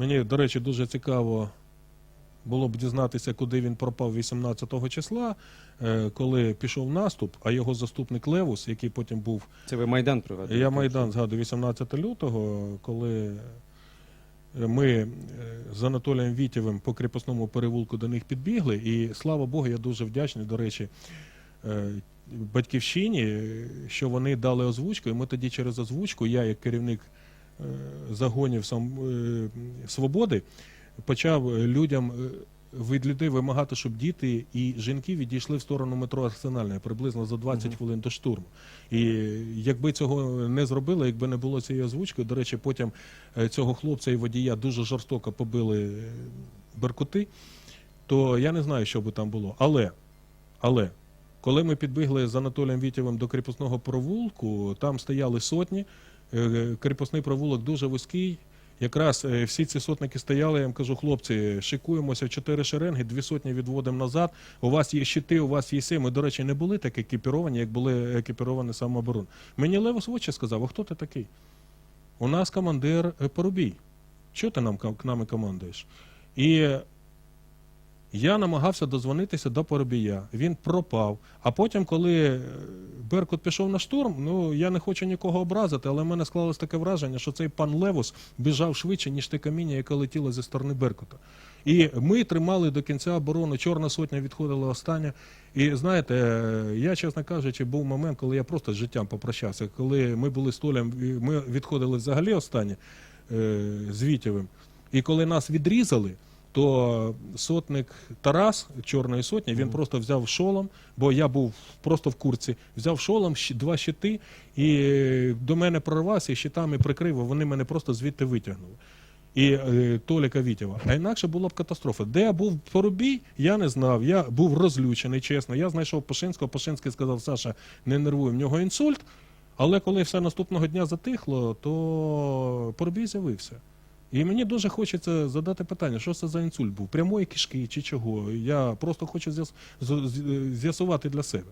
Мені, до речі, дуже цікаво було б дізнатися, куди він пропав 18 числа, е, коли пішов наступ, а його заступник Левус, який потім був Це ви Майдан пригадуєте? я Майдан згадую 18 лютого, коли ми е, з Анатолієм Вітєвим по кріпосному перевулку до них підбігли. І слава Богу, я дуже вдячний, до речі, е, батьківщині, е, що вони дали озвучку. І ми тоді через озвучку, я як керівник е, загонів сам, е, свободи, почав людям. е, від людей вимагати, щоб діти і жінки відійшли в сторону метро Арсенальне приблизно за 20 Мгм. хвилин до штурму. І якби цього не зробили, якби не було цієї озвучки, до речі, потім е, цього хлопця і водія дуже жорстоко побили е, беркути, то я не знаю, що би там було. Але, але коли ми підбігли з Анатолієм Вітєвим до кріпосного провулку, там стояли сотні. Е, Кріпосний провулок дуже вузький. Якраз е, всі ці сотники стояли, я їм кажу, хлопці, шикуємося в чотири шеренги, дві сотні відводимо назад. У вас є щити, у вас є все. Ми, до речі, не були так екіпіровані, як були екіпіровані самооборон. Мені Левос в очі сказав, а хто ти такий? У нас командир е, Порубій. Що ти нам нами командуєш? І я намагався дозвонитися до Поробія. Він пропав. А потім, коли е, Беркут пішов на штурм, ну я не хочу нікого образити, але в мене склалось таке враження, що цей пан Левус біжав швидше, ніж те каміння, яке летіло зі сторони Беркута. І ми тримали до кінця оборону. Чорна сотня відходила остання. І знаєте, е, я, чесно кажучи, був момент, коли я просто з життям попрощався. Коли ми були з Толем, ми відходили взагалі останні е, з Вітєвим. І коли нас відрізали, то сотник Тарас Чорної сотні він просто взяв шолом, бо я був просто в курці, взяв шолом, два щити, і до мене прорвався, і щитами прикрив, вони мене просто звідти витягнули. І е, Толіка Вітєва. А інакше була б катастрофа. Де я був Порубій, я не знав. Я був розлючений, чесно. Я знайшов Пашинського. Пашинський сказав, Саша, не нервуй, в нього інсульт. Але коли все наступного дня затихло, то Порубій з'явився. І мені дуже хочеться задати питання, що це за інсульт був? Прямої кишки чи чого? Я просто хочу з'ясувати для себе.